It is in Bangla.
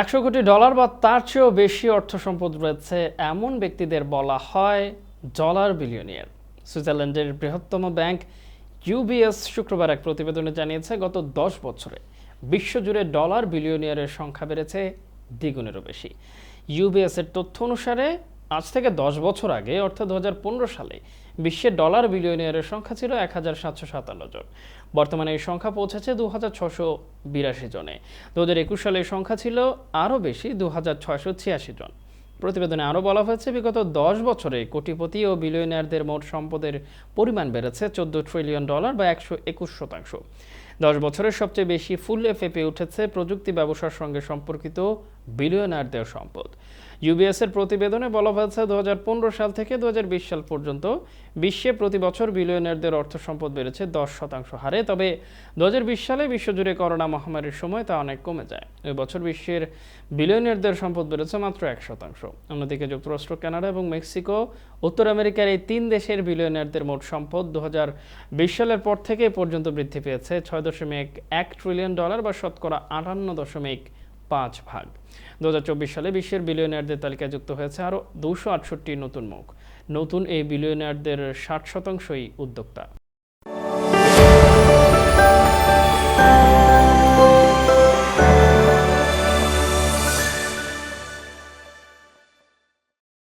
একশো কোটি ডলার বা তার চেয়েও বেশি অর্থ সম্পদ রয়েছে এমন ব্যক্তিদের বলা হয় ডলার বিলিয়নিয়ার। সুইজারল্যান্ডের বৃহত্তম ব্যাংক ইউবিএস শুক্রবার এক প্রতিবেদনে জানিয়েছে, গত দশ বছরে বিশ্বজুড়ে ডলার বিলিয়নিয়ারের সংখ্যা বেড়েছে দ্বিগুণেরও বেশি। ইউবিএসের তথ্য অনুসারে আজ থেকে দশ বছর আগে, অর্থাৎ দুহাজার পনেরো সালে, বিশ্বে ডলার বিলিয়নিয়ারের সংখ্যা ছিল এক হাজার সাতশো সাতান্ন জন। বর্তমানে এই সংখ্যা পৌঁছেছে দু হাজার ছশো বিরাশি জনে। দু হাজার একুশ সালে এই সংখ্যা ছিল আরও বেশি, দু হাজার ছয়শো ছিয়াশি জন। প্রতিবেদনে আরও বলা হয়েছে, বিগত দশ বছরে কোটিপতি ও বিলিয়নিয়ারদের মোট সম্পদের পরিমাণ বেড়েছে চোদ্দ ট্রিলিয়ন ডলার বা একশো একুশ শতাংশ। দশ বছরের সবচেয়ে বেশি ফুলে ফেপে উঠেছে প্রযুক্তি ব্যবসার সঙ্গে সম্পর্কিত বিলিয়নারদের সম্পদ। ইউবিএস এর প্রতিবেদনে বলা হয়েছে, দু হাজার পনেরো সাল থেকে দু হাজার বিশ সাল পর্যন্ত বিশ্বে প্রতি বছর বিলিয়নারদের অর্থ সম্পদ বেড়েছে দশ শতাংশ হারে। তবে দু হাজার বিশ সালে বিশ্বজুড়ে করোনা মহামারীর সময় তা অনেক কমে যায়। ওই বছর বিশ্বের বিলিয়নারদের সম্পদ বেড়েছে মাত্র এক শতাংশ। অন্যদিকে যুক্তরাষ্ট্র, কানাডা এবং মেক্সিকো, উত্তর আমেরিকার এই তিন দেশের বিলিয়নারদের মোট সম্পদ দু হাজার বিশ সালের পর থেকে পর্যন্ত বৃদ্ধি পেয়েছে ছয় দশমিক এক ট্রিলিয়ন ডলার বা শতকরা আটান্ন দশমিক পাঁচ ভাগ। দু হাজার চব্বিশ সালে বিশ্বের বিলিয়নিয়ারদের তালিকায় যুক্ত হয়েছে আরও দুশো আটষট্টি নতুন মুখ। নতুন এই বিলিয়নিয়ারদের ষাট শতাংশই উদ্যোক্তা।